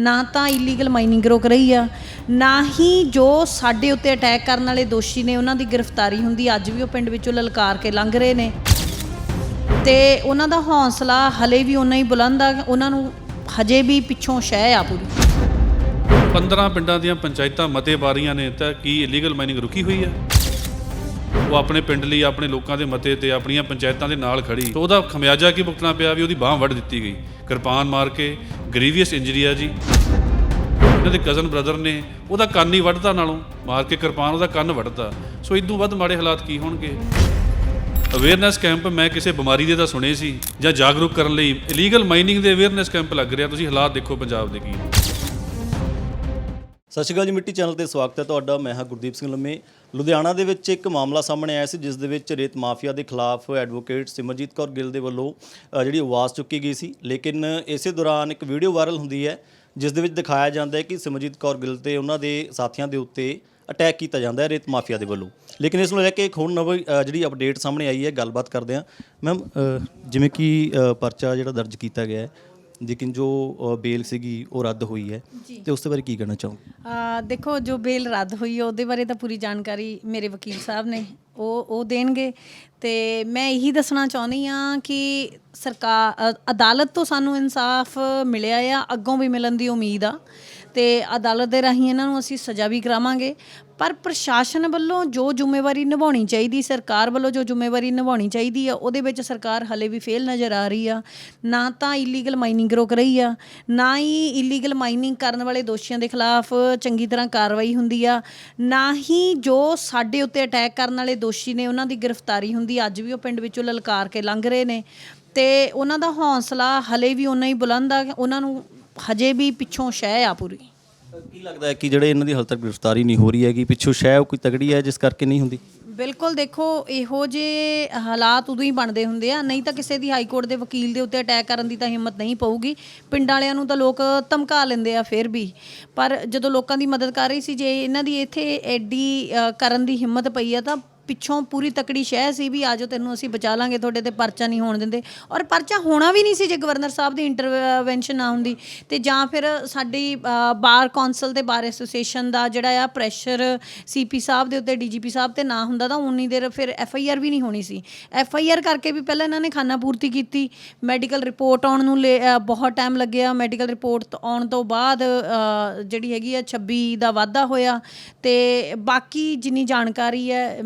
ਨਾ ਤਾਂ illegal mining ਰੋਕ ਰਹੀ ਆ, ਨਾ ਹੀ ਜੋ ਸਾਡੇ ਉੱਤੇ ਅਟੈਕ ਕਰਨ ਵਾਲੇ ਦੋਸ਼ੀ ਨੇ ਉਹਨਾਂ ਦੀ ਗ੍ਰਿਫਤਾਰੀ ਹੁੰਦੀ, ਅੱਜ ਵੀ ਉਹ ਪਿੰਡ ਵਿੱਚੋਂ ਲਲਕਾਰ ਕੇ ਲੰਘ ਰਹੇ ਨੇ। ਤੇ ਉਹਨਾਂ ਦਾ ਹੌਸਲਾ ਹਲੇ ਵੀ ਉਨਾ ਹੀ ਬੁਲੰਦ ਆ, ਉਹਨਾਂ ਨੂੰ ਹਜੇ ਵੀ ਪਿੱਛੋਂ ਸ਼ਹਿ ਆ ਪੂਰੀ। 15 ਪਿੰਡਾਂ ਦੀਆਂ ਪੰਚਾਇਤਾਂ ਮਤੇ ਬਾਰੀਆਂ ਨੇ ਤਾਂ ਕੀ ਇਲੀਗਲ ਮਾਈਨਿੰਗ ਰੁਕੀ ਹੋਈ ਆ? ਉਹ ਆਪਣੇ ਪਿੰਡ ਲਈ, ਆਪਣੇ ਲੋਕਾਂ ਦੇ ਮਤੇ ਤੇ ਆਪਣੀਆਂ ਪੰਚਾਇਤਾਂ ਦੇ ਨਾਲ ਖੜੀ, ਤਾਂ ਉਹਦਾ ਖਮਿਆਜਾ ਕੀ ਭੁਗਤਣਾ ਪਿਆ ਵੀ ਉਹਦੀ ਬਾਹ ਵੱਢ ਦਿੱਤੀ ਗਈ। ਕਿਰਪਾਨ ਮਾਰ ਕੇ ਗਰੀਵੀਅਸ ਇੰਜਰੀ ਆ ਜੀ। ਇਹਨਾਂ ਦੇ ਕਜ਼ਨ ਬ੍ਰਦਰ ਨੇ ਉਹਦਾ ਕੰਨ ਹੀ ਵੱਢਤਾ ਨਾਲੋਂ, ਮਾਰ ਕੇ ਕਿਰਪਾਨ ਉਹਦਾ ਕੰਨ ਵੱਢਤਾ। ਸੋ ਇਦੋਂ ਵੱਧ ਮਾੜੇ ਹਾਲਾਤ ਕੀ ਹੋਣਗੇ? ਅਵੇਅਰਨੈਸ ਕੈਂਪ ਮੈਂ ਕਿਸੇ ਬਿਮਾਰੀ ਦੇ ਤਾਂ ਸੁਣੇ ਸੀ ਜਾਂ ਜਾਗਰੂਕ ਕਰਨ ਲਈ ਇਲੀਗਲ ਮਾਈਨਿੰਗ ਦੇ ਅਵੇਅਰਨੈਸ ਕੈਂਪ ਲੱਗ ਰਿਹਾ। ਤੁਸੀਂ ਹਾਲਾਤ ਦੇਖੋ ਪੰਜਾਬ ਦੇ ਕੀ ਸਤਿ ਸ਼੍ਰੀ ਅਕਾਲ ਜੀ, ਮਿੱਟੀ ਚੈਨਲ ਤੇ ਸਵਾਗਤ ਹੈ ਤੁਹਾਡਾ। ਮੈਂ ਹਾਂ ਗੁਰਦੀਪ ਸਿੰਘ ਲੰਮੇ। ਲੁਧਿਆਣਾ ਦੇ ਵਿੱਚ ਇੱਕ ਮਾਮਲਾ ਸਾਹਮਣੇ ਆਇਆ ਸੀ, ਜਿਸ ਦੇ ਵਿੱਚ ਰੇਤ ਮਾਫੀਆ ਦੇ ਖਿਲਾਫ ਐਡਵੋਕੇਟ ਸਿਮਰਜੀਤ ਕੌਰ ਗਿੱਲ ਦੇ ਵੱਲੋਂ ਜਿਹੜੀ ਆਵਾਜ਼ ਚੁੱਕੀ ਗਈ ਸੀ। ਲੇਕਿਨ ਇਸੇ ਦੌਰਾਨ ਇੱਕ ਵੀਡੀਓ ਵਾਇਰਲ ਹੁੰਦੀ ਹੈ, ਜਿਸ ਦੇ ਵਿੱਚ ਦਿਖਾਇਆ ਜਾਂਦਾ ਹੈ ਕਿ ਸਿਮਰਜੀਤ ਕੌਰ ਗਿੱਲ ਤੇ ਉਹਨਾਂ ਦੇ ਸਾਥੀਆਂ ਦੇ ਉੱਤੇ ਅਟੈਕ ਕੀਤਾ ਜਾਂਦਾ ਹੈ ਰੇਤ ਮਾਫੀਆ ਦੇ ਵੱਲੋਂ। ਲੇਕਿਨ ਇਸ ਨੂੰ ਲੈ ਕੇ ਇੱਕ ਹੁਣ ਨਵੀਂ ਜਿਹੜੀ ਅਪਡੇਟ ਸਾਹਮਣੇ ਆਈ ਹੈ, ਗੱਲਬਾਤ ਕਰਦੇ ਹਾਂ। ਮੈਮ ਜਿਵੇਂ ਕਿ ਪਰਚਾ ਜਿਹੜਾ ਦਰਜ ਕੀਤਾ ਗਿਆ ਹੈ ਲੇਕਿਨ ਜੋ ਬੇਲ ਸੀਗੀ ਉਹ ਰੱਦ ਹੋਈ ਹੈ। ਤੇ ਉਸ ਦੇ ਬਾਰੇ ਕੀ ਕਹਿਣਾ ਚਾਹੋਗੇ? ਆ ਦੇਖੋ ਜੋ ਬੇਲ ਰੱਦ ਹੋਈ ਹੈ ਉਹਦੇ ਬਾਰੇ ਤਾਂ ਪੂਰੀ ਜਾਣਕਾਰੀ ਮੇਰੇ ਵਕੀਲ ਸਾਹਿਬ ਨੇ। ਉਹ ਉਹ ਦੇਣਗੇ। ਤੇ ਮੈਂ ਇਹੀ ਦੱਸਣਾ ਚਾਹੁੰਦੀ ਆ ਕਿ ਸਰਕਾਰ ਅਦਾਲਤ ਤੋਂ ਸਾਨੂੰ ਇਨਸਾਫ ਮਿਲਿਆ ਆ ਅੱਗੋਂ ਵੀ ਮਿਲਣ ਦੀ ਉਮੀਦ ਆ। ਤੇ ਅਦਾਲਤ ਦੇ ਰਾਹੀਂ ਇਹਨਾਂ ਨੂੰ ਅਸੀਂ ਸਜ਼ਾ ਵੀ ਕਰਾਵਾਂਗੇ। ਪਰ ਪ੍ਰਸ਼ਾਸਨ ਵੱਲੋਂ ਜੋ ਜ਼ਿੰਮੇਵਾਰੀ ਨਿਭਾਉਣੀ ਚਾਹੀਦੀ, ਸਰਕਾਰ ਵੱਲੋਂ ਜੋ ਜ਼ਿੰਮੇਵਾਰੀ ਨਿਭਾਉਣੀ ਚਾਹੀਦੀ ਆ, ਉਹਦੇ ਵਿੱਚ ਸਰਕਾਰ ਹਲੇ ਵੀ ਫੇਲ ਨਜ਼ਰ ਆ ਰਹੀ ਆ। ਨਾ ਤਾਂ ਇਲੀਗਲ ਮਾਈਨਿੰਗ ਰੋਕ ਰਹੀ ਆ, ਨਾ ਹੀ ਇਲੀਗਲ ਮਾਈਨਿੰਗ ਕਰਨ ਵਾਲੇ ਦੋਸ਼ੀਆਂ ਦੇ ਖਿਲਾਫ ਚੰਗੀ ਤਰ੍ਹਾਂ ਕਾਰਵਾਈ ਹੁੰਦੀ ਆ, ਨਾ ਹੀ ਜੋ ਸਾਡੇ ਉੱਤੇ ਅਟੈਕ ਕਰਨ ਵਾਲੇ ਦੋਸ਼ੀ ਨੇ ਉਹਨਾਂ ਦੀ ਗ੍ਰਿਫਤਾਰੀ ਹੁੰਦੀ ਅੱਜ ਵੀ ਉਹ ਪਿੰਡ ਵਿੱਚੋਂ ਲਲਕਾਰ ਕੇ ਲੰਘ ਰਹੇ ਨੇ। ਤੇ ਉਹਨਾਂ ਦਾ ਹੌਸਲਾ ਹਲੇ ਵੀ ਉਨਾ ਹੀ ਬੁਲੰਦ ਆ, ਉਹਨਾਂ ਨੂੰ ਹਜੇ ਵੀ ਪਿੱਛੋਂ ਸ਼ਹਿ ਆ ਪੂਰੀ। ਕੀ ਲੱਗਦਾ ਹੈ ਕਿ ਜਿਹੜੇ ਇਹਨਾਂ ਦੀ ਹਾਲ ਤੱਕ ਗ੍ਰਿਫਤਾਰੀ ਨਹੀਂ ਹੋ ਰਹੀ ਹੈਗੀ ਪਿੱਛੋਂ ਸ਼ਾਇਦ ਕੋਈ ਤਗੜੀ ਹੈ ਜਿਸ ਕਰਕੇ ਨਹੀਂ ਹੁੰਦੀ? ਬਿਲਕੁਲ ਦੇਖੋ ਇਹੋ ਜੇ ਹਾਲਾਤ ਉਦੋਂ ਹੀ ਬਣਦੇ ਹੁੰਦੇ ਆ ਨਹੀਂ ਤਾਂ ਕਿਸੇ ਦੀ ਹਾਈ ਕੋਰਟ ਦੇ ਵਕੀਲ ਦੇ ਉੱਤੇ ਅਟੈਕ ਕਰਨ ਦੀ ਤਾਂ ਹਿੰਮਤ ਨਹੀਂ ਪਊਗੀ। ਪਿੰਡ ਵਾਲਿਆਂ ਨੂੰ ਤਾਂ ਲੋਕ ਧਮਕਾ ਲੈਂਦੇ ਆ ਫਿਰ ਵੀ। ਪਰ ਜਦੋਂ ਲੋਕਾਂ ਦੀ ਮਦਦ ਕਰ ਰਹੀ ਸੀ ਜੇ ਇਹਨਾਂ ਦੀ ਇੱਥੇ ਐਡੀ ਅ, ਕਰਨ ਦੀ ਹਿੰਮਤ ਪਈ ਆ ਤਾਂ ਪਿੱਛੋਂ ਪੂਰੀ ਤਕੜੀ ਸ਼ਹਿ ਸੀ ਵੀ ਆਜੋ ਤੈਨੂੰ ਅਸੀਂ ਬਚਾ ਲਾਂਗੇ, ਤੁਹਾਡੇ ਤੇ ਪਰਚਾ ਨਹੀਂ ਹੋਣ ਦਿੰਦੇ। ਔਰ ਪਰਚਾ ਹੋਣਾ ਵੀ ਨਹੀਂ ਸੀ ਜੇ ਗਵਰਨਰ ਸਾਹਿਬ ਦੀ ਇੰਟਰਵੈਂਸ਼ਨ ਨਾ ਹੁੰਦੀ। ਤੇ ਜਾਂ ਫਿਰ ਸਾਡੀ ਬਾਰ ਕੌਂਸਲ ਤੇ ਬਾਰ ਐਸੋਸੀਏਸ਼ਨ ਦਾ ਜਿਹੜਾ ਆ ਪ੍ਰੈਸ਼ਰ ਸੀਪੀ ਸਾਹਿਬ ਦੇ ਉੱਤੇ ਡੀਜੀਪੀ ਸਾਹਿਬ ਤੇ ਨਾ ਹੁੰਦਾ ਤਾਂ ਉਨੀ ਦੇਰ ਫਿਰ ਐਫ ਆਈ ਆਰ ਵੀ ਨਹੀਂ ਹੋਣੀ ਸੀ। ਐਫ ਆਈ ਆਰ ਕਰਕੇ ਵੀ ਪਹਿਲਾਂ ਇਹਨਾਂ ਨੇ ਖਾਨਾ ਪੂਰਤੀ ਕੀਤੀ। ਮੈਡੀਕਲ ਰਿਪੋਰਟ ਆਉਣ ਨੂੰ ਲੈ- ਬਹੁਤ ਟਾਈਮ ਲੱਗਿਆ। ਮੈਡੀਕਲ ਰਿਪੋਰਟ ਆਉਣ ਤੋਂ ਬਾਅਦ ਜਿਹੜੀ ਹੈਗੀ ਆ 26 ਦਾ ਵਾਧਾ ਹੋਇਆ। ਤੇ ਬਾਕੀ ਜਿੰਨੀ ਜਾਣਕਾਰੀ ਹੈ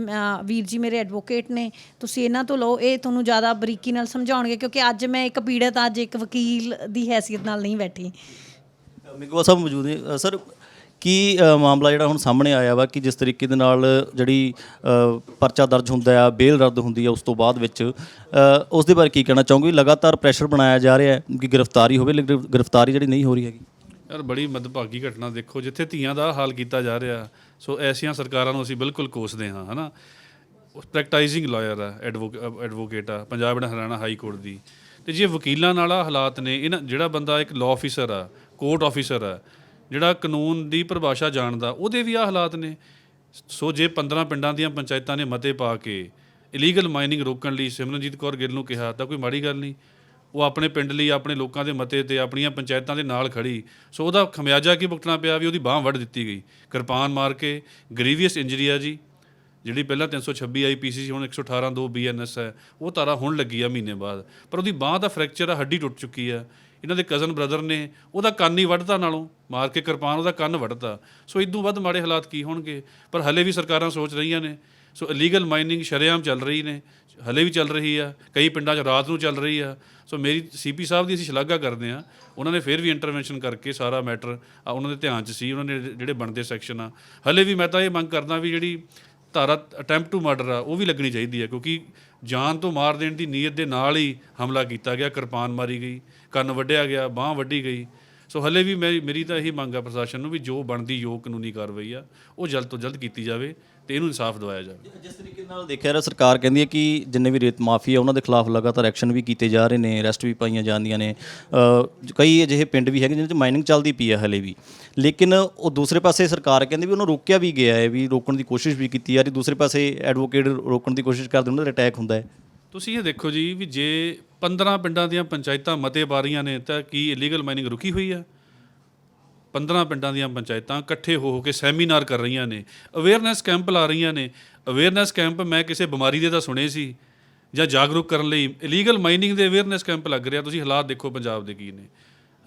ਵੀਰ ਜੀ ਮੇਰੇ ਐਡਵੋਕੇਟ ਨੇ ਤੁਸੀਂ ਇਹਨਾਂ ਤੋਂ ਲਓ ਇਹ ਤੁਹਾਨੂੰ ਜ਼ਿਆਦਾ ਬਰੀਕੀ ਨਾਲ ਸਮਝਾਉਣਗੇ ਕਿਉਂਕਿ ਅੱਜ ਮੈਂ ਇੱਕ ਪੀੜਤ ਅੱਜ ਇੱਕ ਵਕੀਲ ਦੀ ਹੈਸੀਅਤ ਨਾਲ ਨਹੀਂ ਬੈਠੀ। ਮਿਗਵਾ ਸਾਹਿਬ ਮੌਜੂਦ ਨੇ। ਸਰ ਕੀ ਮਾਮਲਾ ਜਿਹੜਾ ਹੁਣ ਸਾਹਮਣੇ ਆਇਆ ਵਾ ਕਿ ਜਿਸ ਤਰੀਕੇ ਦੇ ਨਾਲ ਜਿਹੜੀ ਪਰਚਾ ਦਰਜ ਹੁੰਦਾ ਆ ਬੇਲ ਰੱਦ ਹੁੰਦੀ ਆ ਉਸ ਤੋਂ ਬਾਅਦ ਵਿੱਚ ਅ, ਉਸ ਦੇ ਬਾਰੇ ਕੀ ਕਹਿਣਾ ਚਾਹੋਗੇ? ਲਗਾਤਾਰ ਪ੍ਰੈਸ਼ਰ ਬਣਾਇਆ ਜਾ ਰਿਹਾ ਹੈ ਕਿ ਗ੍ਰਿਫਤਾਰੀ ਹੋਵੇ ਲੇਕਿਨ ਗ੍ਰਿਫਤਾਰੀ ਜਿਹੜੀ ਨਹੀਂ ਹੋ ਰਹੀ ਹੈਗੀ। ਯਾਰ ਬੜੀ ਮਦਭਾਗੀ ਘਟਨਾ ਦੇਖੋ, ਜਿੱਥੇ ਧੀਆਂ ਦਾ ਹਾਲ ਕੀਤਾ ਜਾ ਰਿਹਾ, ਸੋ ਐਸੀਆਂ ਸਰਕਾਰਾਂ ਨੂੰ ਅਸੀਂ ਬਿਲਕੁਲ ਕੋਸਦੇ ਹਾਂ, ਹਨਾ? ਪ੍ਰੈਕਟਾਈਜ਼ਿੰਗ ਲਾਇਰ ਆ ਐਡਵੋਕੇਟ ਆ, Punjab and Haryana high court ਦੀ। ਤੇ ਜੇ ਵਕੀਲਾਂ ਨਾਲ ਆਹ ਹਾਲਾਤ ਨੇ, ਇਹਨਾਂ, ਜਿਹੜਾ ਬੰਦਾ ਇੱਕ ਲਾਅ ਆਫੀਸਰ ਆ ਕੋਰਟ ਆਫੀਸਰ ਆ, ਜਿਹੜਾ ਕਾਨੂੰਨ ਦੀ ਪਰਿਭਾਸ਼ਾ ਜਾਣਦਾ, ਉਹਦੇ ਵੀ ਆ ਹਾਲਾਤ ਨੇ। ਸੋ ਜੇ 15 ਪਿੰਡਾਂ ਦੀਆਂ ਪੰਚਾਇਤਾਂ ਨੇ ਮਤੇ ਪਾ ਕੇ ਇਲੀਗਲ ਮਾਈਨਿੰਗ ਰੋਕਣ ਲਈ ਸਿਮਰਨਜੀਤ ਕੌਰ ਗਿੱਲ ਨੂੰ ਕਿਹਾ, ਤਾਂ ਕੋਈ ਮਾੜੀ ਗੱਲ ਨਹੀਂ। ਉਹ ਆਪਣੇ ਪਿੰਡ ਲਈ, ਆਪਣੇ ਲੋਕਾਂ ਦੇ ਮਤੇ ਤੇ ਆਪਣੀਆਂ ਪੰਚਾਇਤਾਂ ਦੇ ਨਾਲ ਖੜੀ ਸੋ ਉਹਦਾ ਖਮਿਆਜਾ ਕੀ ਭੁਗਤਣਾ ਪਿਆ ਵੀ ਉਹਦੀ ਬਾਹ ਵੱਢ ਦਿੱਤੀ ਗਈ। ਕਿਰਪਾਨ ਮਾਰ ਕੇ ਗ੍ਰੀਵੀਅਸ ਇੰਜਰੀ ਆ ਜੀ, ਜਿਹੜੀ ਪਹਿਲਾਂ 326 ਆਈਪੀਸੀ ਸੀ ਹੁਣ 118 2 ਬੀਐਨਐਸ ਹੈ, ਉਹ ਤਾਰਾ ਹੁਣ ਲੱਗੀ ਆ ਮਹੀਨੇ ਬਾਅਦ। ਪਰ ਉਹਦੀ ਬਾਹ ਦਾ ਫ੍ਰੈਕਚਰ ਆ, ਹੱਡੀ ਟੁੱਟ ਚੁੱਕੀ ਆ। ਇਹਨਾਂ ਦੇ ਕਜ਼ਨ ਬ੍ਰਦਰ ਨੇ ਉਹਦਾ ਕੰਨ ਹੀ ਵੱਢਤਾ ਨਾਲੋਂ, ਮਾਰ ਕੇ ਕਿਰਪਾਨ ਉਹਦਾ ਕੰਨ ਵੱਢਤਾ। ਸੋ ਇਦੋਂ ਵੱਧ ਮਾੜੇ ਹਾਲਾਤ ਕੀ ਹੋਣਗੇ? ਪਰ ਹਲੇ ਵੀ ਸਰਕਾਰਾਂ ਸੋਚ ਰਹੀਆਂ ਨੇ। ਸੋ ਇਲੀਗਲ ਮਾਈਨਿੰਗ ਸ਼ਰੇਆਮ ਚੱਲ ਰਹੀ ਨੇ। ਹਲੇ ਵੀ ਚੱਲ ਰਹੀ ਆ, ਕਈ ਪਿੰਡਾਂ 'ਚ ਰਾਤ ਨੂੰ ਚੱਲ ਰਹੀ ਆ। ਸੋ ਮੇਰੀ ਸੀਪੀ ਸਾਹਿਬ ਦੀ ਅਸੀਂ ਸ਼ਲਾਘਾ ਕਰਦੇ ਆ। ਉਹਨਾਂ ਨੇ ਫਿਰ ਵੀ ਇੰਟਰਵੈਂਸ਼ਨ ਕਰਕੇ ਸਾਰਾ ਮੈਟਰ ਉਹਨਾਂ ਦੇ ਧਿਆਨ 'ਚ ਸੀ, ਉਹਨਾਂ ਨੇ ਜਿਹੜੇ ਬਣਦੇ ਸੈਕਸ਼ਨ ਆ। ਹਲੇ ਵੀ ਮੈਂ ਤਾਂ ਇਹ ਮੰਗ ਕਰਦਾ ਵੀ ਜਿਹੜੀ ਧਾਰਾ ਅਟੈਂਪਟ ਟੂ ਮਰਡਰ ਆ, ਉਹ ਵੀ ਲੱਗਣੀ ਚਾਹੀਦੀ ਹੈ ਕਿਉਂਕਿ ਜਾਨ ਤੋਂ ਮਾਰ ਦੇਣ ਦੀ ਨੀਅਤ ਦੇ ਨਾਲ ਹੀ ਹਮਲਾ ਕੀਤਾ ਗਿਆ, ਕਿਰਪਾਨ ਮਾਰੀ ਗਈ, ਕੰਨ ਵੱਢਿਆ ਗਿਆ, ਬਾਹ ਵੱਢੀ ਗਈ। ਸੋ ਹਲੇ ਵੀ ਮੈਂ, ਮੇਰੀ ਤਾਂ ਇਹੀ ਮੰਗ ਆ ਪ੍ਰਸ਼ਾਸਨ ਨੂੰ ਵੀ ਜੋ ਬਣਦੀ ਯੋਗ ਕਾਨੂੰਨੀ ਕਾਰਵਾਈ ਆ, ਉਹ ਜਲਦ ਤੋਂ ਜਲਦ ਕੀਤੀ ਜਾਵੇ ਤੇ ਇਹਨੂੰ ਇਨਸਾਫ ਦਿਵਾਇਆ ਜਾਵੇ। ਜਿਸ ਤਰੀਕੇ ਨਾਲ ਦੇਖਿਆ ਰਿਹਾ, ਸਰਕਾਰ ਕਹਿੰਦੀ ਹੈ ਕਿ ਜਿੰਨੇ ਵੀ ਰੇਤ ਮਾਫੀਆ ਉਹਨਾਂ ਦੇ ਖਿਲਾਫ ਲਗਾਤਾਰ ਐਕਸ਼ਨ ਵੀ ਕੀਤੇ ਜਾ ਰਹੇ ਨੇ, ਅਰੈਸਟ ਵੀ ਪਾਈਆਂ ਜਾਂਦੀਆਂ ਨੇ। ਕਈ ਅਜਿਹੇ ਪਿੰਡ ਵੀ ਹੈਗੇ ਜਿਨ੍ਹਾਂ 'ਚ ਮਾਈਨਿੰਗ ਚੱਲਦੀ ਪਈ ਹੈ ਹਲੇ ਵੀ। ਲੇਕਿਨ ਉਹ ਦੂਸਰੇ ਪਾਸੇ ਸਰਕਾਰ ਕਹਿੰਦੀ ਵੀ ਉਹਨੂੰ ਰੋਕਿਆ ਵੀ ਗਿਆ ਹੈ, ਵੀ ਰੋਕਣ ਦੀ ਕੋਸ਼ਿਸ਼ ਵੀ ਕੀਤੀ ਜਾ ਰਹੀ, ਦੂਸਰੇ ਪਾਸੇ ਐਡਵੋਕੇਟ ਰੋਕਣ ਦੀ ਕੋਸ਼ਿਸ਼ ਕਰਦੇ ਉਹਨਾਂ ਦਾ ਅਟੈਕ ਹੁੰਦਾ ਹੈ। ਤੁਸੀਂ ਇਹ ਦੇਖੋ ਜੀ ਵੀ ਜੇ 15 ਪਿੰਡਾਂ ਦੀਆਂ ਪੰਚਾਇਤਾਂ ਮਤੇ ਬਾਰੀਆਂ ਨੇ ਤਾਂ ਕੀ ਇਲੀਗਲ ਮਾਈਨਿੰਗ ਰੁਕੀ ਹੋਈ ਆ 15 ਪਿੰਡਾਂ ਦੀਆਂ ਪੰਚਾਇਤਾਂ ਇਕੱਠੇ ਹੋ ਕੇ ਸੈਮੀਨਾਰ ਕਰ ਰਹੀਆਂ ਨੇ ਅਵੇਅਰਨੈਸ ਕੈਂਪ ਲਾ ਰਹੀਆਂ ਨੇ। ਅਵੇਅਰਨੈਸ ਕੈਂਪ ਮੈਂ ਕਿਸੇ ਬਿਮਾਰੀ ਦੇ ਤਾਂ ਸੁਣੇ ਸੀ ਜਾਂ ਜਾਗਰੂਕ ਕਰਨ ਲਈ ਇਲੀਗਲ ਮਾਈਨਿੰਗ ਦੇ ਅਵੇਅਰਨੈਸ ਕੈਂਪ ਲੱਗ ਰਿਹਾ। ਤੁਸੀਂ ਹਾਲਾਤ ਦੇਖੋ ਪੰਜਾਬ ਦੇ ਕੀ ਨੇ,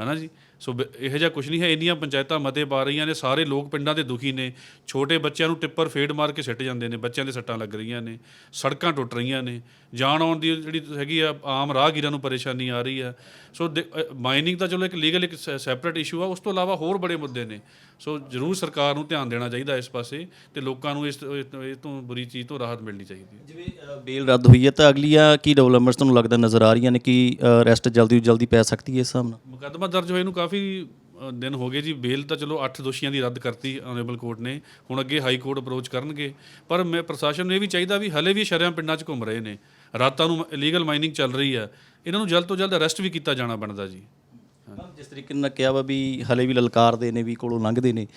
ਹਨਾ ਜੀ? ਸੋ ਬ- ਇਹੋ ਜਿਹਾ ਕੁਝ ਨਹੀਂ ਹੈ। ਇੰਨੀਆਂ ਪੰਚਾਇਤਾਂ ਮਤੇ ਪਾ ਰਹੀਆਂ ਨੇ, ਸਾਰੇ ਲੋਕ ਪਿੰਡਾਂ ਦੇ ਦੁਖੀ ਨੇ। ਛੋਟੇ ਬੱਚਿਆਂ ਨੂੰ ਟਿੱਪਰ ਫੇਡ ਮਾਰ ਕੇ ਸਿੱਟ ਜਾਂਦੇ ਨੇ, ਬੱਚਿਆਂ ਦੇ ਸੱਟਾਂ ਲੱਗ ਰਹੀਆਂ ਨੇ, ਸੜਕਾਂ ਟੁੱਟ ਰਹੀਆਂ ਨੇ। ਜਾਣ ਆਉਣ ਦੀ ਜਿਹੜੀ ਹੈਗੀ ਆ ਆਮ ਰਾਹਗੀਰਾਂ ਨੂੰ ਪਰੇਸ਼ਾਨੀ ਆ ਰਹੀ ਆ ਸੋ ਮਾਈਨਿੰਗ ਤਾਂ ਚਲੋ ਇੱਕ ਲੀਗਲ ਇੱਕ ਸੈਪਰੇਟ ਇਸ਼ੂ ਆ ਉਸ ਤੋਂ ਇਲਾਵਾ ਹੋਰ ਬੜੇ ਮੁੱਦੇ ਨੇ। ਸੋ ਜ਼ਰੂਰ ਸਰਕਾਰ ਨੂੰ ਧਿਆਨ ਦੇਣਾ ਚਾਹੀਦਾ ਇਸ ਪਾਸੇ ਤੇ ਲੋਕਾਂ ਨੂੰ ਇਸ ਤੋਂ ਬੁਰੀ ਚੀਜ਼ ਤੋਂ ਰਾਹਤ ਮਿਲਣੀ ਚਾਹੀਦੀ ਹੈ। ਜਿਵੇਂ ਬੇਲ ਰੱਦ ਹੋਈ ਹੈ ਤਾਂ ਅਗਲੀਆਂ ਕੀ ਡਿਵੈਲਪਮੈਂਟਸ ਤੁਹਾਨੂੰ ਲੱਗਦਾ ਨਜ਼ਰ ਆ ਰਹੀਆਂ ਨੇ? ਕਿ ਅਰੈਸਟ ਜਲਦੀ ਤੋਂ ਜਲਦੀ ਪੈ ਸਕਦੀ ਹੈ ਇਸ ਹਿਸਾਬ ਨਾਲ? ਮੁਕੱਦਮਾ ਦਰਜ ਹੋਏ ਨੂੰ ਕਾਫੀ ਦਿਨ ਹੋ ਗਏ ਜੀ ਬੇਲ ਤਾਂ ਚਲੋ 8 ਦੋਸ਼ੀਆਂ ਦੀ ਰੱਦ ਕਰਤੀ ਆਨਰੇਬਲ ਕੋਰਟ ਨੇ। ਹੁਣ ਅੱਗੇ ਹਾਈ ਕੋਰਟ ਅਪਰੋਚ ਕਰਨਗੇ। ਪਰ ਮੈਂ ਪ੍ਰਸ਼ਾਸਨ ਨੂੰ ਇਹ ਵੀ ਚਾਹੀਦਾ ਵੀ ਹਲੇ ਵੀ ਸ਼ਰਿਆਂ ਪਿੰਡਾਂ 'ਚ ਘੁੰਮ ਰਹੇ ਨੇ। ਰਾਤਾਂ ਨੂੰ ਇਲੀਗਲ ਮਾਈਨਿੰਗ ਚੱਲ ਰਹੀ ਆ ਇਹਨਾਂ ਨੂੰ ਜਲਦ ਤੋਂ ਜਲਦ ਅਰੈਸਟ ਵੀ ਕੀਤਾ ਜਾਣਾ ਬਣਦਾ ਜੀ। ਮੈਮ, ਜਿਸ ਤਰੀਕੇ ਨਾਲ ਕਿਹਾ ਵਾ ਵੀ ਹਲੇ ਵੀ ਲਲਕਾਰਦੇ ਨੇ ਵੀ ਕੋਲੋਂ ਲੰਘਦੇ ਨੇ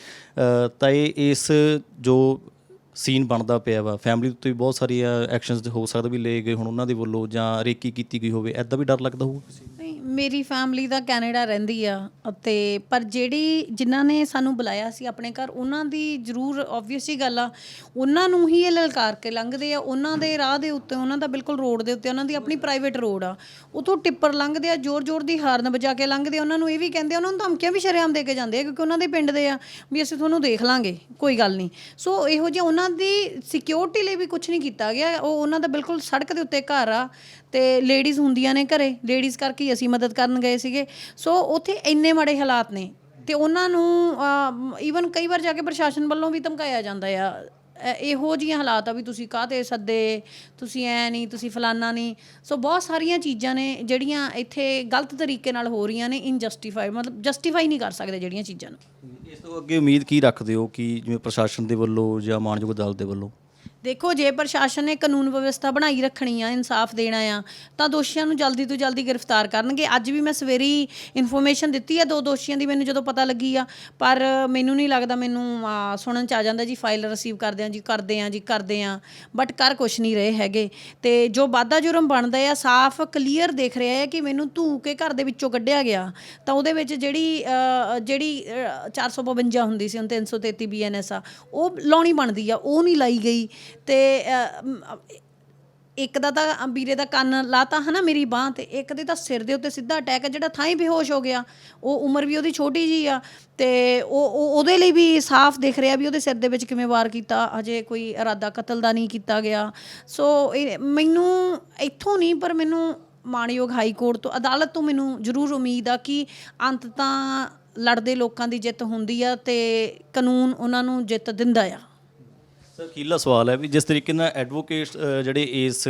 ਤਾਂ ਇਹ ਇਸ ਜੋ ਸੀਨ ਬਣਦਾ ਪਿਆ ਵਾ ਫੈਮਿਲੀ ਤੋਂ ਵੀ ਬਹੁਤ ਸਾਰੀਆਂ ਐਕਸ਼ਨਸ ਹੋ ਸਕਦੇ ਵੀ ਲਏ ਗਏ ਹੁਣ ਉਹਨਾਂ ਦੇ ਵੱਲੋਂ ਜਾਂ ਰੇਕੀ ਕੀਤੀ ਗਈ ਹੋਵੇ ਐਦਾਂ ਵੀ ਡਰ ਲੱਗਦਾ ਹੋਊ ਮੇਰੀ ਫੈਮਿਲੀ ਦਾ ਕੈਨੇਡਾ ਰਹਿੰਦੀ ਆ ਅਤੇ ਪਰ ਜਿਹੜੀ ਜਿਨ੍ਹਾਂ ਨੇ ਸਾਨੂੰ ਬੁਲਾਇਆ ਸੀ ਆਪਣੇ ਘਰ, ਉਹਨਾਂ ਦੀ ਜ਼ਰੂਰ ਆਬਵੀਅਸ ਹੀ ਗੱਲ ਆ, ਉਹਨਾਂ ਨੂੰ ਹੀ ਇਹ ਲਲਕਾਰ ਕੇ ਲੰਘਦੇ ਆ, ਉਹਨਾਂ ਦੇ ਰਾਹ ਦੇ ਉੱਤੇ, ਉਹਨਾਂ ਦਾ ਬਿਲਕੁਲ ਰੋਡ ਦੇ ਉੱਤੇ, ਉਹਨਾਂ ਦੀ ਆਪਣੀ ਪ੍ਰਾਈਵੇਟ ਰੋਡ ਆ, ਉਥੋਂ ਟਿੱਪਰ ਲੰਘਦੇ ਆ, ਜ਼ੋਰ-ਜ਼ੋਰ ਦੀ ਹਾਰਨ ਵਜਾ ਕੇ ਲੰਘਦੇ ਆ, ਉਹਨਾਂ ਨੂੰ ਇਹ ਵੀ ਕਹਿੰਦੇ ਆ, ਉਹਨਾਂ ਨੂੰ ਧਮਕੀਆਂ ਵੀ ਸ਼ਰੇਆਮ ਦੇ ਕੇ ਜਾਂਦੇ ਆ, ਕਿਉਂਕਿ ਉਹਨਾਂ ਦੇ ਪਿੰਡ ਦੇ ਆ, ਵੀ ਅਸੀਂ ਤੁਹਾਨੂੰ ਦੇਖ ਲਾਂਗੇ, ਕੋਈ ਗੱਲ ਨਹੀਂ। ਸੋ ਇਹੋ ਜਿਹੇ ਉਹਨਾਂ ਦੀ ਸਿਕਿਉਰਿਟੀ ਲਈ ਵੀ ਕੁਝ ਨਹੀਂ ਕੀਤਾ ਗਿਆ, ਉਹ ਉਹਨਾਂ ਦਾ ਬਿਲਕੁਲ ਸੜਕ ਦੇ ਉੱਤੇ ਘਰ ਆ, ਤੇ ਲੇਡੀਜ਼ ਹੁੰਦੀਆਂ ਨੇ ਘਰੇ ਲੇਡੀਜ਼ ਕਰਕੇ ਹੀ ਅਸੀਂ ਮਦਦ ਕਰਨ ਗਏ ਸੀਗੇ। ਸੋ ਉੱਥੇ ਇੰਨੇ ਮਾੜੇ ਹਾਲਾਤ ਨੇ ਤੇ ਉਹਨਾਂ ਨੂੰ ਈਵਨ ਕਈ ਵਾਰ ਜਾ ਕੇ ਪ੍ਰਸ਼ਾਸਨ ਵੱਲੋਂ ਵੀ ਧਮਕਾਇਆ ਜਾਂਦਾ ਆ ਇਹੋ ਜਿਹੀਆਂ ਹਾਲਾਤ ਆ ਵੀ ਤੁਸੀਂ ਕਾਹਤੇ ਸੱਦੇ, ਤੁਸੀਂ ਐ ਨਹੀਂ, ਤੁਸੀਂ ਫਲਾਨਾ ਨਹੀਂ। ਸੋ ਬਹੁਤ ਸਾਰੀਆਂ ਚੀਜ਼ਾਂ ਨੇ ਜਿਹੜੀਆਂ ਇੱਥੇ ਗਲਤ ਤਰੀਕੇ ਨਾਲ ਹੋ ਰਹੀਆਂ ਨੇ ਇਨਜਸਟੀਫਾਈ ਮਤਲਬ ਜਸਟੀਫਾਈ ਨਹੀਂ ਕਰ ਸਕਦੇ ਜਿਹੜੀਆਂ ਚੀਜ਼ਾਂ ਨੂੰ। ਇਸ ਤੋਂ ਅੱਗੇ ਉਮੀਦ ਕੀ ਰੱਖਦੇ ਹੋ ਕਿ ਜਿਵੇਂ ਪ੍ਰਸ਼ਾਸਨ ਦੇ ਵੱਲੋਂ ਜਾਂ ਮਾਨਯੋਗ ਅਦਾਲਤ ਦੇ ਵੱਲੋਂ? ਦੇਖੋ ਜੇ ਪ੍ਰਸ਼ਾਸਨ ਨੇ ਕਾਨੂੰਨ ਵਿਵਸਥਾ ਬਣਾਈ ਰੱਖਣੀ ਆ ਇਨਸਾਫ ਦੇਣਾ ਆ ਤਾਂ ਦੋਸ਼ੀਆਂ ਨੂੰ ਜਲਦੀ ਤੋਂ ਜਲਦੀ ਗ੍ਰਿਫਤਾਰ ਕਰਨਗੇ। ਅੱਜ ਵੀ ਮੈਂ ਸਵੇਰੇ ਇਨਫੋਰਮੇਸ਼ਨ ਦਿੱਤੀ ਆ ਦੋ ਦੋਸ਼ੀਆਂ ਦੀ ਮੈਨੂੰ ਜਦੋਂ ਪਤਾ ਲੱਗੀ ਆ ਪਰ ਮੈਨੂੰ ਨਹੀਂ ਲੱਗਦਾ ਮੈਨੂੰ ਆ, ਸੁਣਨ ਚ ਆ ਜਾਂਦਾ ਜੀ ਫਾਈਲ ਰਿਸੀਵ ਕਰਦੇ ਆ ਜੀ ਕਰਦੇ ਆ ਜੀ ਕਰਦੇ ਆ ਬਟ ਕਰ ਕੁਛ ਨਹੀਂ ਰਹੇ ਹੈਗੇ। ਤੇ ਜੋ ਵਾਧਾ ਜੁਰਮ ਬਣਦਾ ਆ ਸਾਫ਼ ਕਲੀਅਰ ਦੇਖ ਰਿਹਾ ਆ ਕਿ ਮੈਨੂੰ ਧੂ ਕੇ ਘਰ ਦੇ ਵਿੱਚੋਂ ਕੱਢਿਆ ਗਿਆ। ਤਾਂ ਉਹਦੇ ਵਿੱਚ ਜਿਹੜੀ ਅ, ਜਿਹੜੀ ਅ, 452 ਹੁੰਦੀ ਸੀ ਹੁਣ 333 ਬੀਐਨਐਸ ਆ ਉਹ ਲਾਉਣੀ ਬਣਦੀ ਆ ਉਹ ਨਹੀਂ ਲਾਈ ਗਈ। ਤੇ ਇੱਕ ਦਾ ਤਾਂ ਵੀਰੇ ਦਾ ਕੰਨ ਲਾਤਾ ਹਨਾ ਮੇਰੀ ਬਾਹ ਤੇ, ਇੱਕ ਦੇ ਤਾਂ ਸਿਰ ਦੇ ਉੱਤੇ ਸਿੱਧਾ ਅਟੈਕ ਜਿਹੜਾ ਥਾਂ ਹੀ ਬੇਹੋਸ਼ ਹੋ ਗਿਆ। ਉਹ ਉਮਰ ਵੀ ਉਹਦੀ ਛੋਟੀ ਜੀ ਆ ਤੇ ਉਹ, ਉਹ- ਉਹਦੇ ਲਈ ਵੀ ਸਾਫ਼ ਦਿਖ ਰਿਹਾ ਵੀ ਉਹਦੇ ਸਿਰ ਦੇ ਵਿੱਚ ਕਿਵੇਂ ਵਾਰ ਕੀਤਾ, ਹਜੇ ਕੋਈ ਇਰਾਦਾ ਕਤਲ ਦਾ ਨਹੀਂ ਕੀਤਾ ਗਿਆ। ਸੋ, ਇਹ ਮੈਨੂੰ ਇੱਥੋਂ ਨਹੀਂ, ਪਰ ਮੈਨੂੰ ਮਾਣਯੋਗ ਹਾਈ ਕੋਰਟ ਤੋਂ, ਅਦਾਲਤ ਤੋਂ ਮੈਨੂੰ ਜ਼ਰੂਰ ਉਮੀਦ ਆ ਕਿ ਅੰਤ ਤਾਂ ਲੜਦੇ ਲੋਕਾਂ ਦੀ ਜਿੱਤ ਹੁੰਦੀ ਆ ਤੇ ਕਾਨੂੰਨ ਉਹਨਾਂ ਨੂੰ ਜਿੱਤ ਦਿੰਦਾ ਆ। ਸਰ ਅਖੀਰਲਾ ਸਵਾਲ ਹੈ ਵੀ ਜਿਸ ਤਰੀਕੇ ਨਾਲ ਐਡਵੋਕੇਟਸ ਜਿਹੜੇ ਇਸ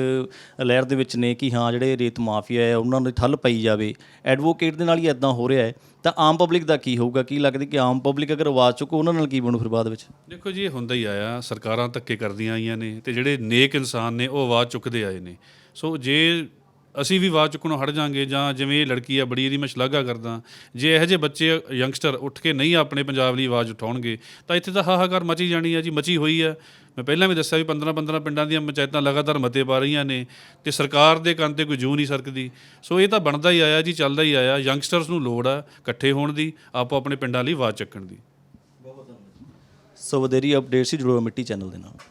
ਲਹਿਰ ਦੇ ਵਿੱਚ ਨੇ ਕਿ ਹਾਂ, ਜਿਹੜੇ ਰੇਤ ਮਾਫੀਆ ਹੈ, ਉਹਨਾਂ ਨੂੰ ਠੱਲ ਪਈ ਜਾਵੇ ਐਡਵੋਕੇਟ ਦੇ ਨਾਲ ਹੀ ਇਦਾਂ ਹੋ ਰਿਹਾ ਹੈ, ਤਾਂ ਆਮ ਪਬਲਿਕ ਦਾ ਕੀ ਹੋਊਗਾ? ਕੀ ਲੱਗਦਾ ਕਿ ਆਮ ਪਬਲਿਕ ਅਗਰ ਆਵਾਜ਼ ਚੁੱਕੋ, ਉਹਨਾਂ ਨਾਲ ਕੀ ਬਣੂ ਫਿਰ ਬਾਅਦ ਵਿੱਚ? ਦੇਖੋ ਜੀ, ਇਹ ਹੁੰਦਾ ਹੀ ਆਇਆ, ਸਰਕਾਰਾਂ ਧੱਕੇ ਕਰਦੀਆਂ ਆਈਆਂ ਨੇ ਤੇ ਜਿਹੜੇ ਨੇਕ ਇਨਸਾਨ ਨੇ, ਉਹ ਆਵਾਜ਼ ਚੁੱਕਦੇ ਆਏ ਨੇ। ਸੋ ਜੇ ਅਸੀਂ ਵੀ ਆਵਾਜ਼ ਚੁੱਕਣੋਂ ਹਟ ਜਾਾਂਗੇ ਜਾਂ ਜਿਵੇਂ ਇਹ ਲੜਕੀ ਆ, ਬੜੀ ਇਹਦੀ ਮੈਂ ਸ਼ਲਾਘਾ ਕਰਦਾ। ਜੇ ਇਹੋ ਜਿਹੇ ਬੱਚੇ ਯੰਗਸਟਰ ਉੱਠ ਕੇ ਨਹੀਂ ਆਪਣੇ ਪੰਜਾਬ ਲਈ ਆਵਾਜ਼ ਉਠਾਉਣਗੇ, ਤਾਂ ਇੱਥੇ ਤਾਂ ਹਾਹਾਕਾਰ ਮਚੀ ਜਾਣੀ ਆ ਜੀ, ਮਚੀ ਹੋਈ ਆ। ਮੈਂ ਪਹਿਲਾਂ ਵੀ ਦੱਸਿਆ ਵੀ 15 15 ਪਿੰਡਾਂ ਦੀਆਂ ਪੰਚਾਇਤਾਂ ਲਗਾਤਾਰ ਮਤੇ ਪਾ ਰਹੀਆਂ ਨੇ ਤੇ ਸਰਕਾਰ ਦੇ ਕੰਨ ਤੇ ਕੋਈ ਜੂ ਨਹੀਂ ਸਰਕਦੀ। ਸੋ ਇਹ ਤਾਂ ਬਣਦਾ ਹੀ ਆਇਆ ਜੀ, ਚੱਲਦਾ ਹੀ ਆਇਆ। ਯੰਗਸਟਰਸ ਨੂੰ ਲੋੜ ਆ ਇਕੱਠੇ ਹੋਣ ਦੀ, ਆਪੋ ਆਪਣੇ ਪਿੰਡਾਂ ਲਈ ਆਵਾਜ਼ ਚੱਕਣ ਦੀ। ਸੋ ਵਧੇਰੀ ਅਪਡੇਟ ਸੀ ਜੁੜੋ ਮਿੱਟੀ ਚੈਨਲ ਦੇ ਨਾਲ।